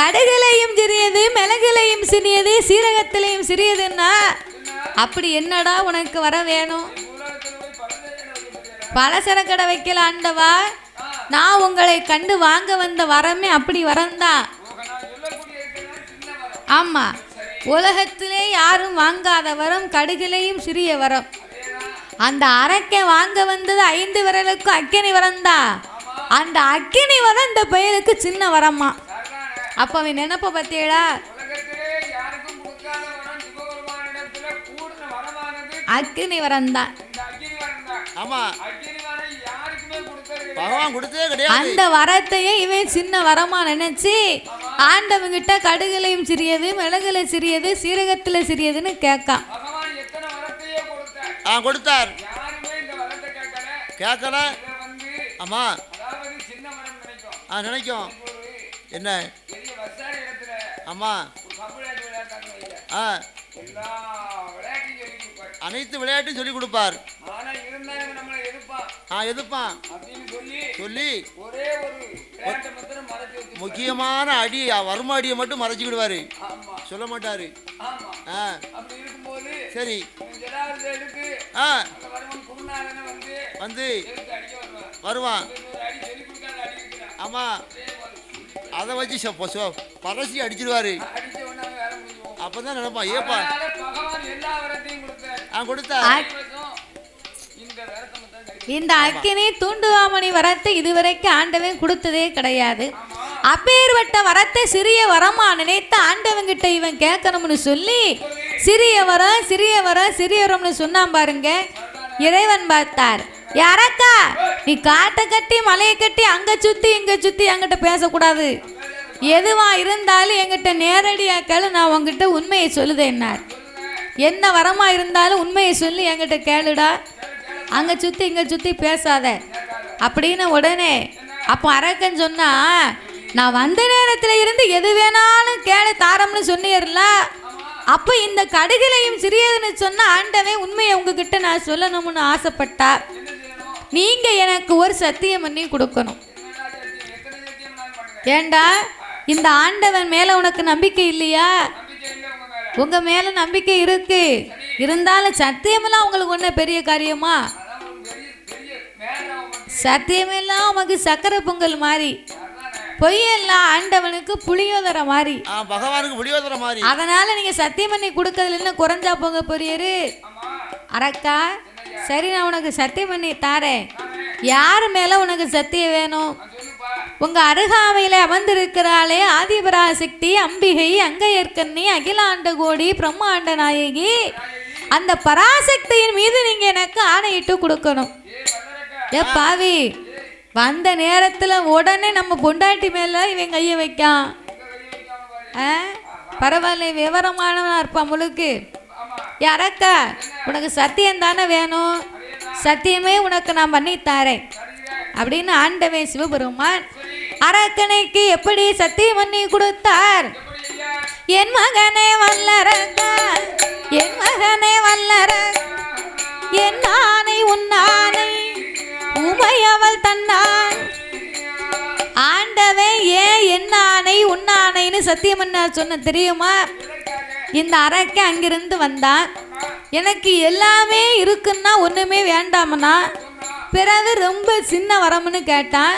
கடுகுலையும் சிறியது மிளகுலையும் சிறியது சீரகத்திலையும் சிறியதுன்னா அப்படி என்னடா உனக்கு வர வேணும்? பலசரக்கடை வைக்கல ஆண்டவா? நான் உங்களை கண்டு வாங்க வந்த வரமே அப்படி வரந்தா ஆமா உலகத்திலே யாரும் வாங்காத வரம் கடுகிலையும் சிறிய வரம். அந்த அரக்கை வாங்க வந்தது ஐந்து விரலுக்கும் அக்கினி வரந்தா அந்த அக்கினி வரம் இந்த பெயருக்கு சின்ன வரமா. அப்ப அவன் நினைப்ப பத்தியடா. உலகத்திலே யாருக்கும் கொடுக்காத வரம் சிவபெருமானிடத்துல கூடுன வரமானது அக்கினி வரம்தான் இந்த அக்கினி வரம் தான் ஆமா அந்த வரத்தையே இவன் சின்ன வரமா நினைச்சு ஆண்டவங்கிட்ட கடுகுலையும் சிறியது மிளகுல சிறியது சீரகத்துல சிறியதுன்னு கேட்கான். கொடுத்தார். ஆ கொடுத்தார். யாருமே இந்த வரத்தை கேட்கல. கேட்கல. இதை வந்து ஆமா. அதாவது சின்ன வரம் நினைக்கும். என்ன? ஆமா. ஆ. அனைத்து விளையாட்டும் சொல்லி கொடுப்பார். ஆ எதுப்பான் சொல்லி முக்கியமான அடி வறும அடியை மட்டும் மறைச்சிக்கிடுவாரு. சொல்ல மாட்டாரு. ஆ. சரி. ஆ. வந்து வருவான். வருவான். அதை வச்சு பரசி அடிச்சிடுவாரு அடிச்ச உடனே அவன் வேலை முடியும் அப்பதான் நினைப்பான் ஏப்பா? ஆ கொடுத்தா? இந்த அக்கினி தூண்டுவாமணி வரத்தை இதுவரைக்கும் ஆண்டவன் கொடுத்ததே கிடையாது. அப்பேற்பட்ட வரத்தை சிறிய வரமா நினைத்து ஆண்டவங்கிட்ட இவன் கேட்கணும்னு சொல்லி சிறிய வரம் சிறிய வரம் சிறிய வரம்னு சொன்னான் பாருங்க. இறைவன் பார்த்தார். யாரக்கா? நீ காட்டை கட்டி மலையை கட்டி அங்கே சுற்றி இங்கே சுற்றி என்கிட்ட பேசக்கூடாது. எதுவாக இருந்தாலும் என்கிட்ட நேரடியாக கேளு நான் உங்ககிட்ட உண்மையை சொல்லுதேன்னார் என்ன வரமாக இருந்தாலும் உண்மையை சொல்லி என்கிட்ட கேளுடா. அங்கே சுற்றி இங்கே சுற்றி பேசாத. அப்படின்னு உடனே அப்போ அரக்கன் சொன்னா நான் வந்த நேரத்தில் இருந்து எது வேணாலும் கேளு தாரம்னு சொன்னீர்ல. அப்போ இந்த கடுகிலையும் சிறியதுன்னு சொன்னால் ஆண்டவன் உண்மையை உங்ககிட்ட நான் சொல்லணும்னு ஆசைப்பட்டா நீங்க எனக்கு ஒரு சத்தியம் பண்ணி கொடுக்கணும். ஏண்டா இந்த ஆண்டவன் மேல உனக்கு நம்பிக்கை இல்லையா? நம்பிக்கை இல்லை உங்க மேல நம்பிக்கை இருக்கு. இருந்தாலும் சத்தியமெல்லாம் உங்களுக்கு ஒன்றும் பெரிய காரியமா? சத்தியமெல்லாம் உமக்கு சக்கரை பொங்கல் மாதிரி பொய்யெல்லாம் ஆண்டவனுக்கு புளியோதரை மாதிரி பகவானுக்கு முடியோதர மாதிரி அதனால நீங்க சத்தியம் பண்ணி கொடுக்கறதுல என்ன குறைஞ்சா போங்க பெரியரு அரக்கா சரி நான் உனக்கு சத்தியம் பண்ணி தாரேன். யார் மேல உனக்கு சத்தியம் வேணும்? உங்கள் உங்க அருகாமையில அமர்ந்திருக்கிறாளே ஆதிபராசக்தி அம்பிகை அங்கையற்கண்ணி அகிலாண்ட கோடி பிரம்மாண்ட நாயகி. அந்த பராசக்தியின் மீது நீங்க எனக்கு ஆணையிட்டு கொடுக்கணும். ஏ பாவி வந்த நேரத்துல உடனே நம்ம பொண்டாட்டி மேல இவன் கையை வைக்கான். ஆ? பரவாயில்ல விவரமானவனா இருப்பான் முழுக்கு. யாரக்கா உனக்கு சத்தியம் தானே வேணும். சத்தியமே உனக்கு நான் பண்ணி தரேன் அப்படின்னு ஆண்டவன் சிவபெருமான் அரக்கனைக்கு எப்படி சத்தியம் பண்ணி கொடுத்தார்? என் மகனே வல்லரக்கா என் மகனே வல்லர என் ஆனை உன்னானை உமையவள் தன்னான் ஆண்டவன் ஏன் என்ன ஆணை உன்னானைன்னு சத்தியம் பண்ண சொன்ன தெரியுமா? இந்த அறைக்கு அங்கிருந்து வந்தான் எனக்கு எல்லாமே இருக்குன்னா ஒன்றுமே வேண்டாமண்ணா. பிறகு ரொம்ப சின்ன வரம்னு கேட்டான்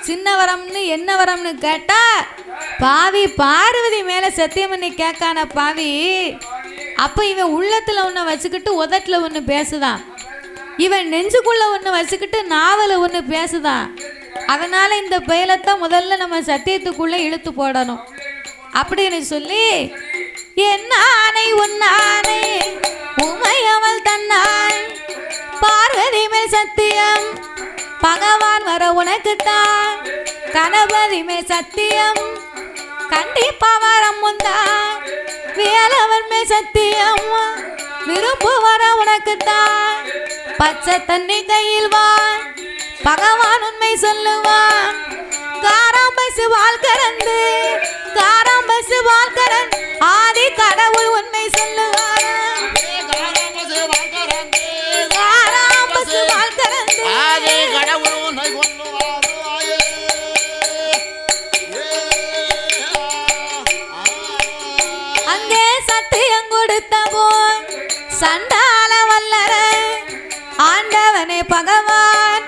சின்ன வரம்னு என்ன வரம்னு கேட்டா பாவி பார்வதி மேலே சத்தியம் பண்ணி கேட்கான பாவி அப்போ இவன் உள்ளத்தில் ஒன்று வச்சுக்கிட்டு உதட்டில் ஒன்று பேசுதான். இவன் நெஞ்சுக்குள்ள ஒன்று வச்சுக்கிட்டு நாவலை ஒன்று பேசுதான். அதனால் இந்த பயலத்தை முதல்ல நம்ம சத்தியத்துக்குள்ளே இழுத்து போடணும். அப்படின்னு சொல்லி என் ஆணை உன்னானை உமையவள் தன்னாள். பார்வதி மேல் சத்தியம் பகவான் வர உனக்குத்தான். கணபதி மேல் சத்தியம் கண்டிப்பா வர முந்தான் வேலவன் மேல் சத்தியம் விருப்பு வர உனக்குத்தான். பச்சை தண்ணி கையில் வா பகவான் உண்மை சொல்லுவான். காராம்பசு வால் கறந்து காராம்பசு வால் கறந்து ஆதி கடவுள் உண்மை சொல்லுவான் காராம்பசு வால் கறந்து ஆதி கடவுள். அங்கே சத்தியம் கொடுத்த போன் சண்டால வல்லர. ஆண்டவனே பகவான்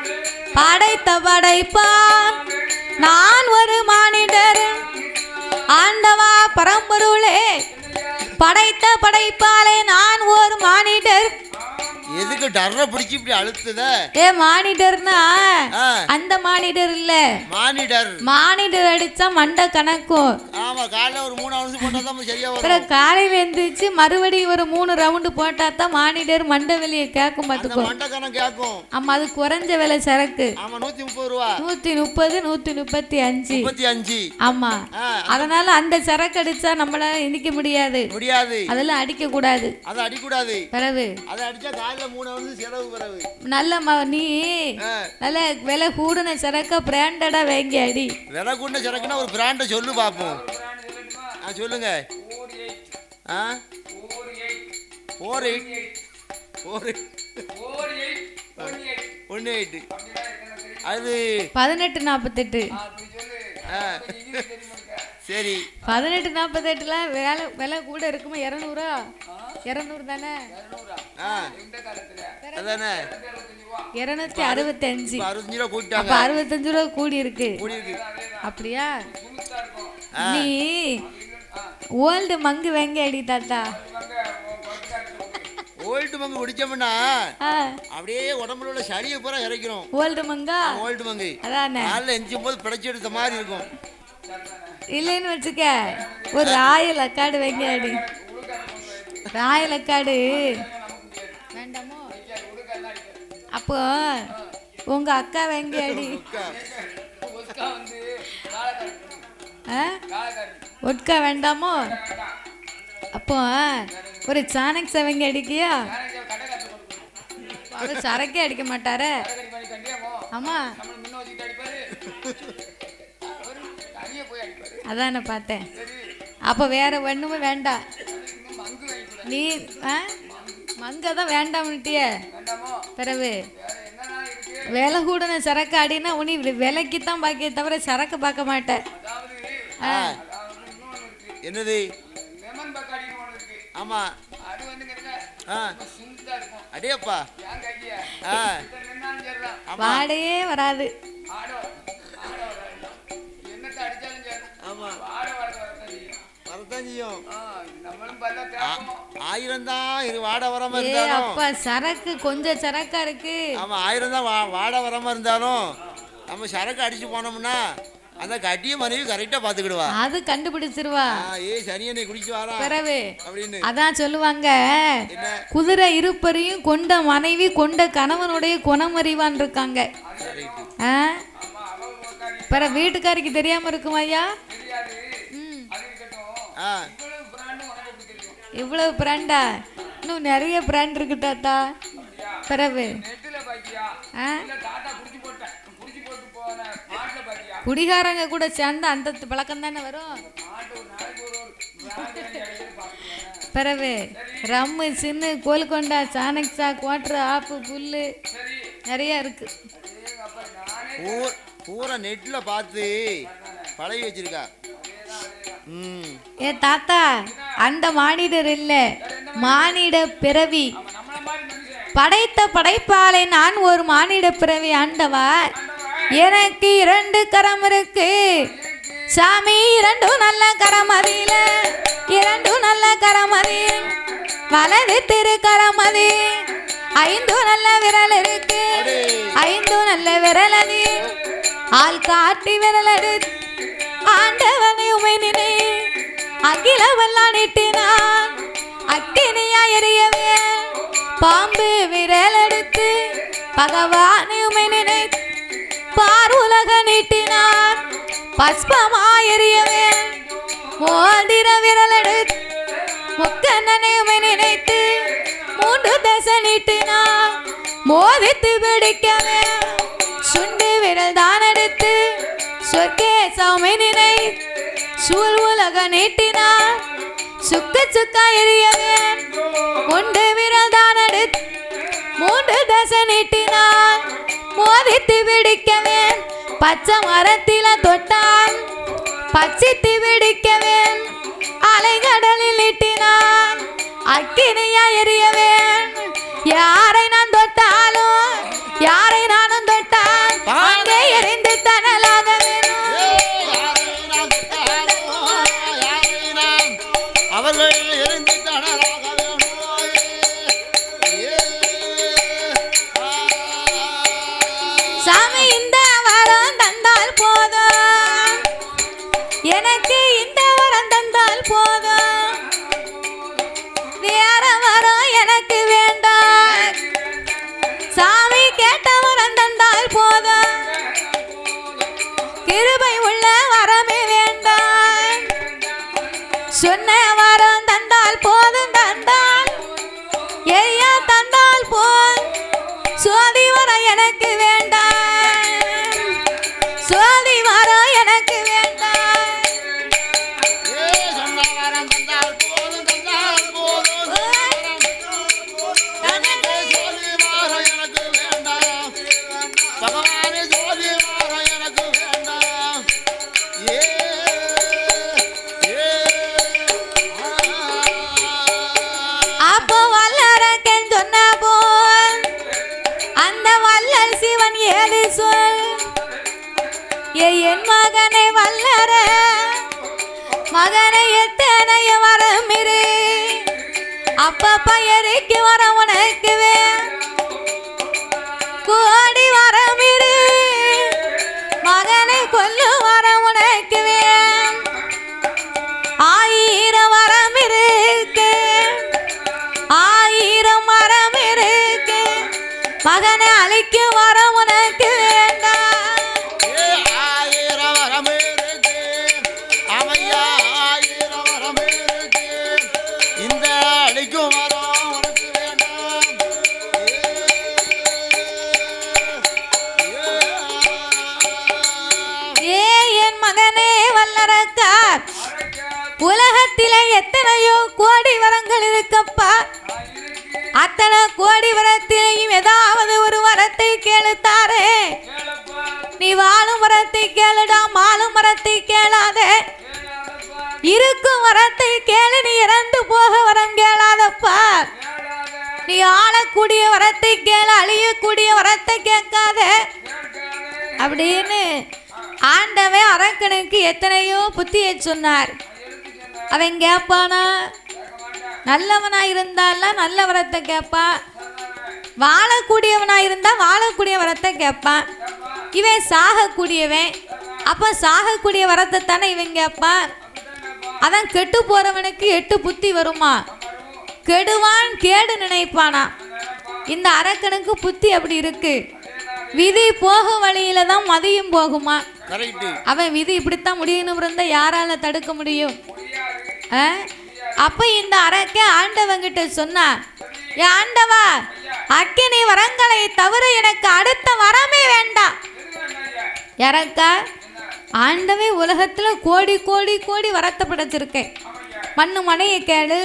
படைத்த படைப்பான். நான் ஒரு மானிடர். ஆண்டவா பரம்பொருளே படைத்த படைப்பாலே நான் ஒரு மானிடர். எதுக்கு டர்ரை பிடிச்சி இப்படி அழுத்துத? ஏ மானிடர்னா ஆ. அந்த மானிடர் இல்ல. மானிடர். மானிடர் அடிச்சா மண்டை கணக்கும். ஆமா காலைல ஒரு மூணு அவுன்ஸ் போட்டா தான் சரியா வரும். அப்புறம் காலையில எந்திரிச்சு மறுபடியும் ஒரு மூணு ரவுண்டு போட்டா தான் மானிடர் மண்டை வெளியே கேட்கும் அந்த பார்த்துக்கோ. மண்டக்கணம் கேட்கும் ஆமா அது குறைஞ்ச விலை சரக்கு. ஆமா நூத்தி முப்பது ரூபா. நூத்தி முப்பது நூத்தி முப்பத்தி அஞ்சு. முப்பத்தி அஞ்சு. ஆமா. ஆ, அதனால அந்த சரக்கு அடிச்சா நம்மளால இனிக்க முடியாது. முடியாது. அதெல்லாம் அடிக்க கூடாது அதை அடிக்கூடாது. பிறகு. அதை அடிச்சா காலைல மூணு அவுன்ஸ் செலவு பிறகு நல்ல ம நீ நல்ல விலை கூடுன சரக்க பிராண்டடா வாங்கி அடி. விலை கூண்ட சரக்குன்னா ஒரு பிராண்டை சொல்லு பார்ப்போம் ஆ சொல்லுங்க. ஆ? ஃபோர் எயிட் ஃபோர் ஒன்று எயிட்டு. அது பதினெட்டு நாற்பத்தெட்டு ஆ. சரி. பதினெட்டு நாற்பத்தெட்டுல வேலை விலை கூட இருக்குமா? இரநூறா? இரநூறு தானே? இருநூத்தி அறுபத்தஞ்சு. அறுபத்தஞ்சு ரூபா கூட்டிட்டாங்க அப்ப அறுபத்தஞ்சு ரூபா கூடி இருக்கு. அப்படியா? நீ ஓல்டு மங்கு வெங்க அடி தாத்தா. ஓல்டு மங்கு குடிச்சோம்னா அப்படியே உடம்புல உள்ள சளியை பூரா இறக்கிறோம் ஓல்டு மங்கா? ஓல்டு மங்கு. அதானே? காலைல எஞ்சும் போது பிழைச்சி எடுத்த மாதிரி இருக்கும். இல்லைன்னு வச்சுக்க ஒரு ராயல் அக்காடு வெங்க அடி. ராயல் அக்காடு வேண்டாமோ? அப்போ உங்க அக்கா வெங்க அடி? ஒட்கா வேண்டாமோ? அப்போ ஒரு சாணக் செவங்க அடிக்கியா? அவர் சரக்கே அடிக்க மாட்டாரே. ஆமா. அதான் நான் பார்த்தேன். அப்போ வேற ஒண்ணுமே வேண்டாம். நீ ஆ? மங்க தான் வேண்டாம்னுட்டிய பிறகு விலை கூடன சரக்கு அடினா உனி விலைக்கு தான் பாக்கிய தவிர சரக்கு பார்க்க மாட்டேன். என்னது? ஆமா. அது வந்துங்க ஆ. செய்யும் ஆயிரம் தான் இரு வாட வராம ஏ இருந்தாலும். அப்பா சரக்கு கொஞ்சம் சரக்கா இருக்கு. ஆமா ஆயிரம் தான் வாட வராம இருந்தாலும் நம்ம சரக்கு அடிச்சு போனோம்னா அந்த கட்டிய மனைவி கரெக்டா பாத்துக்கிடுவா அது கண்டுபிடிச்சிருவா. ஏய் சனியனை குடிச்சு வாரா அப்படின்னு. அதான் சொல்லுவாங்க. குதிரை இருப்பரையும் கொண்ட மனைவி கொண்ட கணவனுடைய குணமறிவான் இருக்காங்க? பிற வீட்டுக்காரிக்கு தெரியாம இருக்குமா ஐயா இவ்வளவு பிராண்டு இன்னும் நிறைய பிராண்ட் இருக்கு தாத்தா. நெட்டில் பாக்கியா குடிகாரங்க கூட சேர்ந்து அந்த பழக்கம் தானே வரும்? பிறகு ரம்மு சின்னு கோல்கொண்டா சாணக்சா குவாட்ரு ஆப்பு புல்லு நிறைய இருக்கு. பூரா நெட்ல பார்த்து பழகி வச்சிருக்கா. ஏ தாத்தா அந்த மானிடர் இல்ல. மானிட பிறவி. படைத்த படைப்பாலை நான் ஒரு மானிட பிறவி ஆண்டவா எனக்கு இரண்டு கரம் இருக்கு. சாமி இரண்டும் நல்ல கரமதியில இரண்டும் நல்ல கரமதி வலது திரு கரமதி ஐந்து நல்ல விரல் இருக்கு. ஐந்து நல்ல விரல் அது. ஆள் காட்டி விரல் அது. ஆண்டவனை உமை நினை அகிலவெல்லாம் நீட்டினான். அக்கினியா எரியவே பாம்பு விரல் எடுத்து பகவானையுமே நினைத்து பார் உலக நீட்டினார் பஸ்பமா எரியவே மோதிர விரல் எடுத்து முக்கண்ணனை உமை நினைத்து மூன்று தசை நீட்டினார் மோதித்து பிடிக்கவே சுண்டு விரல் தான் எடுத்து சொர்க்கே சௌமை நினைத்து சூழ் உலக நீட்டினார். சுக்க சுக்கா எரியவேன் முண்டு விரல் தான் எடுத்து மூன்று தசை நீட்டினார். மோதித்து பிடிக்கவே பச்சை மரத்தில தொட்டான் பச்சித்து பிடிக்கவே அலைகடலில் நீட்டினான் அக்கினியா எரியவேன் யாரை நான் தொட்டாலும் வரத்தை கேளு நீ இறந்து போக வரம் கேளாதப்பா. நீ ஆளக்கூடிய வரத்தை கேளு அழியக்கூடிய வரத்தை கேட்காத. அப்படின்னு ஆண்டவன் அரக்கனுக்கு எத்தனையோ புத்தியை சொன்னார். அவன் கேட்பானா? நல்லவனா இருந்தாலாம் நல்ல வரத்தை கேட்பான் வாழக்கூடியவனா இருந்தா வாழக்கூடிய வரத்தை கேட்பான் இவன் சாகக்கூடியவன். அப்போ சாகக்கூடிய வரத்தை தானே இவன் கேட்பான் அதான் கெட்டு போறவனுக்கு எட்டு புத்தி வருமா? கெடுவான் கேடு நினைப்பானா? இந்த அரக்கனுக்கு புத்தி அப்படி இருக்கு. விதி போகும் வழியில தான் மதியும் போகுமா? அவன் விதி இப்படித்தான் முடியணும் இருந்தா யாரால தடுக்க முடியும்? அப்ப இந்த அரக்க ஆண்டவங்கிட்ட சொன்னா "ஏ ஆண்டவா அக்கினி வரங்களை தவிர எனக்கு அடுத்த வரமே வேண்டாம். இறக்கா ஆண்டவே உலகத்தில் கோடி கோடி கோடி வரத்தை படைச்சிருக்கேன் மண்ணு மனையை கேளு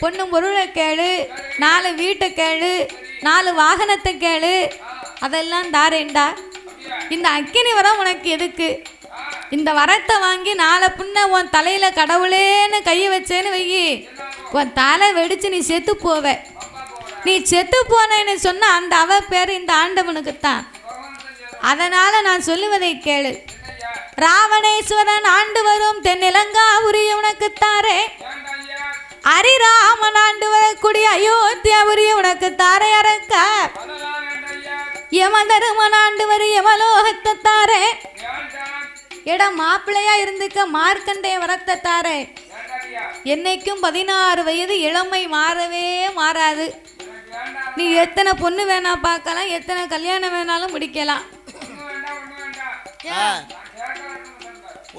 பொண்ணு பொருளை கேளு நாலு வீட்டை கேளு நாலு வாகனத்தை கேளு அதெல்லாம் தாரேண்டா. இந்த அக்கினி வரம் உனக்கு எதுக்கு? இந்த வரத்தை வாங்கி நாளை புண்ண உன் தலையில் கடவுளேன்னு கையை வச்சேன்னு வையி. உன் தலை வெடிச்சு நீ செத்து போவ. நீ செத்து போனேன்னு சொன்ன அந்த அவ பேர் இந்த ஆண்டவனுக்குத்தான். அதனால் நான் சொல்லுவதை கேளு. ராவணேஸ்வரன் ஆண்டு வரும் தென்னிலங்கா உரிய உனக்குத்தாரே. அரிராமன் ஆண்டு வரக்கூடிய அயோத்தியாபுரி உனக்கு தாரே அரக்க. யமதருமன் ஆண்டு வரும் யமலோகத்தை தாரே இடம் மாப்பிள்ளையா இருந்துக்க மார்க்கண்டைய வரத்தை தாரே என்னைக்கும் பதினாறு வயது இளமை மாறவே மாறாது. நீ எத்தனை பொண்ணு வேணா பார்க்கலாம் எத்தனை கல்யாணம் வேணாலும் முடிக்கலாம். ஆ.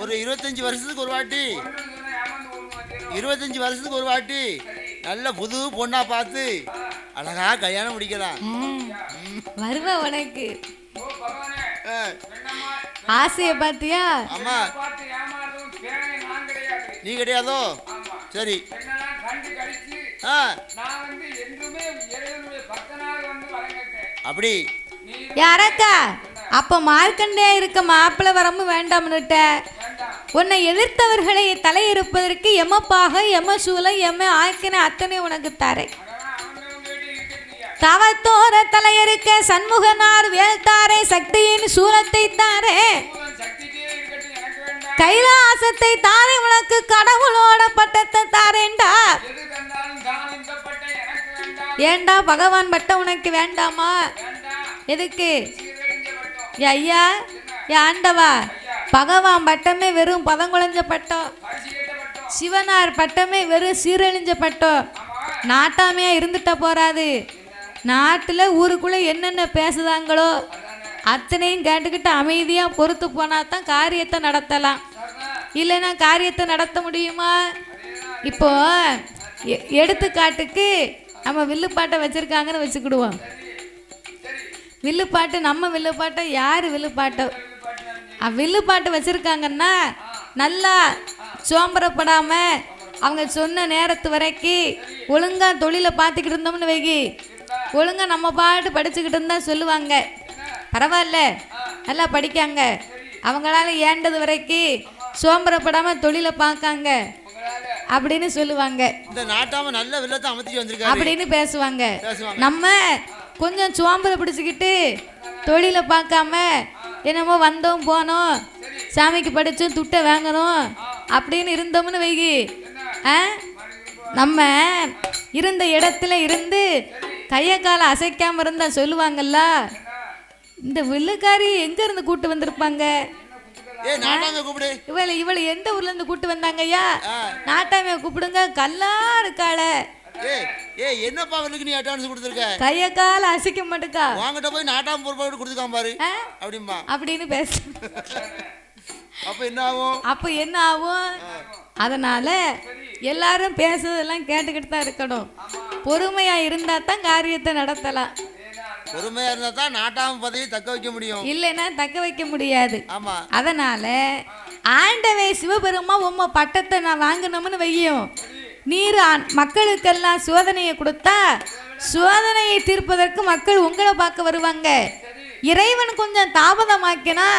ஒரு இருபத்தஞ்சி வருஷத்துக்கு ஒரு வாட்டி. இருபத்தஞ்சி வருஷத்துக்கு ஒரு வாட்டி. நல்ல புது பொண்ணா பார்த்து அழகா கல்யாணம் முடிக்கலாம். வருவ உனக்கு. ஆசைய பாத்தியா கிடையாது நீ கிடையாதோ? சரி. அப்படி யாரக்கா அப்போ மார்க்கண்டே இருக்க மாப்பிள்ளை வரமும் வேண்டாம்னுட்ட உன்னை எதிர்த்தவர்களை தலையிருப்பதற்கு எமப்பாக எம சூலை எம ஆக்கின அத்தனை உனக்கு தரேன். தவத்தோர தலையறுக்க சண்முகனார் வேல்தாரே சக்தியின் சூலத்தை தாரே. கைலாசத்தை தாரே உனக்கு கடவுளோட பட்டத்தை தாரேண்டா. ஏண்டா பகவான் பட்டம் உனக்கு வேண்டாமா? எதுக்கு? ஐயா ஏ ஆண்டவா பகவான் பட்டமே வெறும் பதங்குழஞ்ச பட்டம். சிவனார் பட்டமே வெறும் சீரழிஞ்ச பட்டம். நாட்டாமையா இருந்துட்ட போறாது நாட்டில் ஊருக்குள்ளே என்னென்ன பேசுதாங்களோ அத்தனையும் கேட்டுக்கிட்டு அமைதியாக பொறுத்து போனால் தான் காரியத்தை நடத்தலாம். இல்லைன்னா காரியத்தை நடத்த முடியுமா? இப்போ எ- எடுத்துக்காட்டுக்கு நம்ம வில்லுப்பாட்டை வச்சுருக்காங்கன்னு வச்சுக்கிடுவோம். வில்லுப்பாட்டு நம்ம வில்லுப்பாட்டை யார் வில்லுப்பாட்டை? வில்லுப்பாட்டு வச்சுருக்காங்கன்னா நல்லா சோம்பரப்படாம அவங்க சொன்ன நேரத்து வரைக்கும் ஒழுங்கா தொழிலை பார்த்துக்கிட்டு இருந்தோம்னு வைகி ஒழுங்கா நம்ம பாட்டு படிச்சுக்கிட்டு இருந்தா சொல்லுவாங்க. பரவாயில்ல நல்லா படிக்காங்க. அவங்களால ஏண்டது வரைக்கும் சோம்பரப்படாம தொழிலை பார்க்காங்க அப்படின்னு சொல்லுவாங்க. இந்த நாட்டாம நல்ல வெள்ளத்தை அமைச்சு வந்திருக்காரு. அப்படின்னு பேசுவாங்க. நம்ம கொஞ்சம் சோம்பரை பிடிச்சிக்கிட்டு தொழிலை பார்க்காம என்னமோ வந்தோம் போனோம் சாமிக்கு படித்தோம் துட்டை வாங்கணும் அப்படின்னு இருந்தோம்னு வைகி ஆ? நம்ம இருந்த இடத்துல இருந்து கையை காலை அசைக்காம இருந்தா சொல்லுவாங்கல்ல? இந்த வில்லுக்காரி எங்க இருந்து கூட்டு வந்திருப்பாங்க? இவளை இவளை எந்த ஊர்ல இருந்து கூட்டு வந்தாங்க ஐயா ஆ. நாட்டாமைய கூப்பிடுங்க கல்லா இருக்காளே ஏ ஏ என்னப்பா அவளுக்கு நீ அட்வான்ஸ் கொடுத்துருக்க? கைய கால அசைக்க மாட்டுக்கா. வாங்கிட்ட போய் நாட்டாம பொறுப்பாக கொடுத்துக்காம பாரு? அப்படிம்பா. அப்படின்னு பேச அப்ப என்ன ஆகும்? அப்போ என்ன ஆகும்? அதனால எல்லாரும் பேசுறதெல்லாம் கேட்டுக்கிட்டு தான் இருக்கணும். பொறுமையா இருந்தா தான் காரியத்தை நடத்தலாம். பொறுமையா இருந்தா தான் நாட்டாம பதவி தக்க வைக்க முடியும். இல்லைன்னா தக்க வைக்க முடியாது. ஆமா. அதனால ஆண்டவே சிவபெருமா உம்ம பட்டத்தை நான் வாங்கினோம்னு வையும். நீர் ஆண்- மக்களுக்கெல்லாம் சோதனையை கொடுத்தா சோதனையை தீர்ப்பதற்கு மக்கள் உங்களை பார்க்க வருவாங்க. இறைவன் கொஞ்சம் தாமதமாக்கினா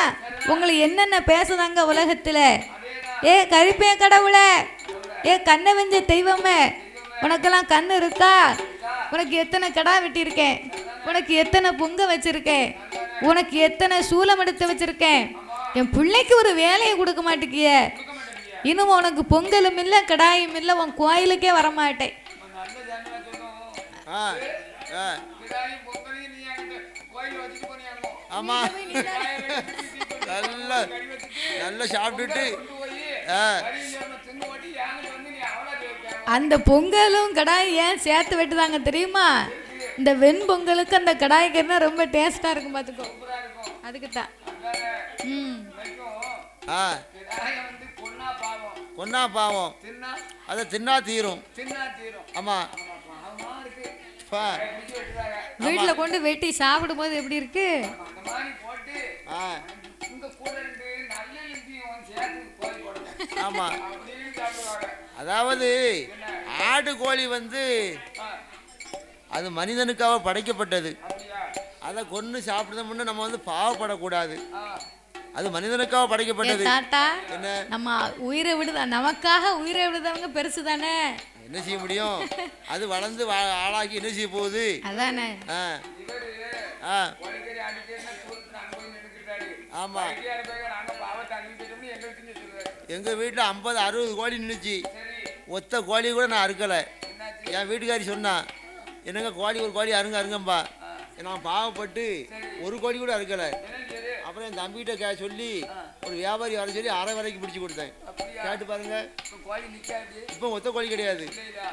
உங்களை என்னென்ன பேசுதாங்க உலகத்தில்? ஏ கருப்பே கடவுளே. ஏ கண்ணை வெஞ்ச தெய்வமே. உனக்கெல்லாம் கண் இருக்கா? உனக்கு எத்தனை கடா வெட்டியிருக்கேன்? உனக்கு எத்தனை பொங்க வச்சுருக்கேன்? உனக்கு எத்தனை சூலம் எடுத்து வச்சுருக்கேன்? என் பிள்ளைக்கு ஒரு வேலையை கொடுக்க மாட்டேங்கிய இன்னும் உனக்கு பொங்கலும் இல்லை கடாயும் இல்லை உன் கோயிலுக்கே வரமாட்டேன். ஆமா. நல்லா நல்லா சாப்பிட்டுட்டு அந்த பொங்கலும் கடாய் ஏன் சேர்த்து வெட்டுதாங்க தெரியுமா? இந்த வெண்பொங்கலுக்கு அந்த கடாய்க்கு என்ன ரொம்ப டேஸ்டா இருக்கும் பார்த்துக்கோ அதுக்கு தான் ம் கொன்னா பாவம். அதை தின்னா தீரும். ஆமா. வீட்டில் கொண்டு வெட்டி சாப்பிடும்போது எப்படி இருக்கு? ஆமா அதாவது ஆடு கோழி வந்து அது மனிதனுக்காக படைக்கப்பட்டது. அதை கொன்று சாப்பிடுறோம்னு நம்ம வந்து பாவப்படக்கூடாது. அது மனிதனுக்காக படைக்கப்பட்டது. தாத்தா என்ன? நம்ம உயிரை விடுதா நமக்காக உயிரை விடுதவங்க பெருசு தானே என்ன செய்ய முடியும்? அது வளர்ந்து வா- ஆளாகி என்ன செய்ய போகுது? அதானே. ஆமா. எங்கள் வீட்டில் ஐம்பது அறுபது கோழி நின்றுச்சு ஒத்த கோழி கூட நான் அறுக்கலை. என் வீட்டுக்காரி சொன்னா என்னங்க கோழி ஒரு கோழி அருங்க அருங்கம்பா நான் பாவப்பட்டு ஒரு கோழி கூட அறுக்கலை. அப்புறம் என் தம்பிகிட்ட கே சொல்லி ஒரு வியாபாரி வர சொல்லி அரை வரைக்கும் பிடிச்சி கொடுத்தேன். கேட்டு பாருங்க. இப்ப கோழி நிக்காது. இப்போ ஒத்த கோழி கிடையாது.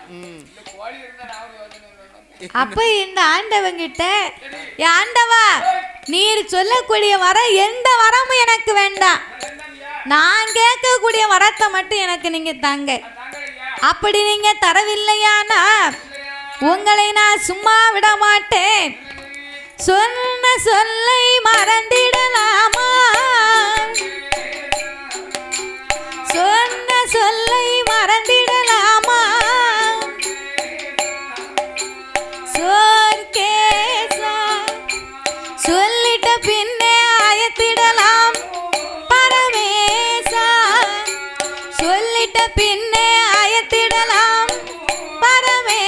ம். அப்ப இந்த ஆண்டவங்கிட்ட "ஏ ஆண்டவா நீர் சொல்லக்கூடிய வர எந்த வரமும் எனக்கு வேண்டாம். நான் கேட்கக்கூடிய வரத்தை மட்டும் எனக்கு நீங்க தாங்க. அப்படி நீங்க தரவில்லையானா உங்களை நான் சும்மா விட மாட்டேன். சொன்ன சொல்லை மறந்திடலாமா? சொன்ன சொல்லை மறந்திடலாமா? சோர்கேசா சொல்லிட்ட பின்னே அயத்திடலாம். பரமேசா சொல்லிட்ட பின்னே அயத்திடலாம். பரமே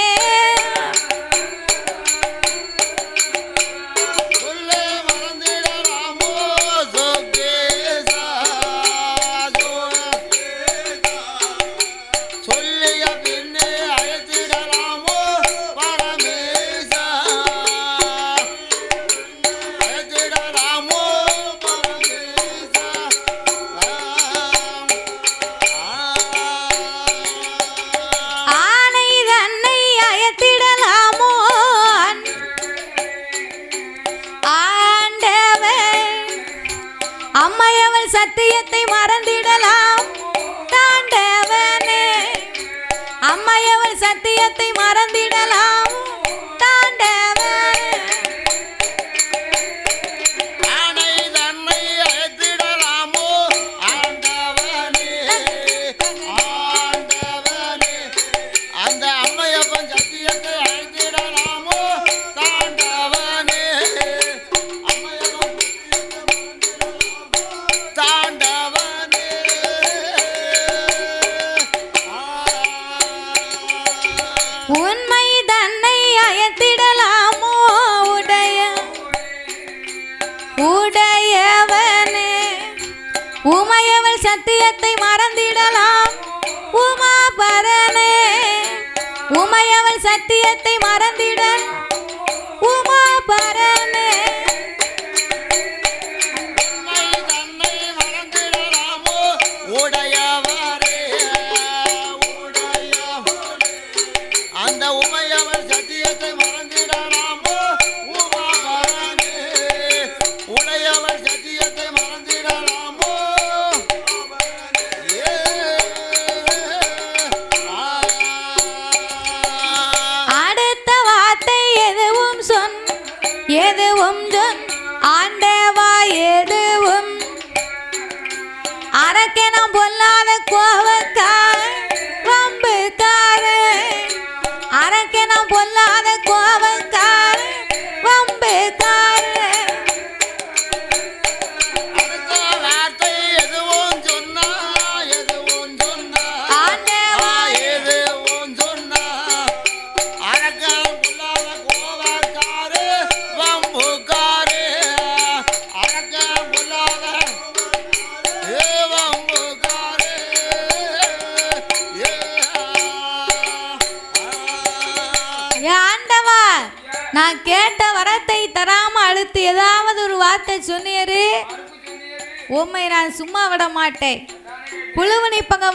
அம்மையவள் சத்தியத்தை மறந்திடலாம். உமையவள் சத்தியத்தை மறந்திட. உமா பரமே சொன்னீரு உம்மை நான் சும்மா விட மாட்டேன். புழுவனை பங்க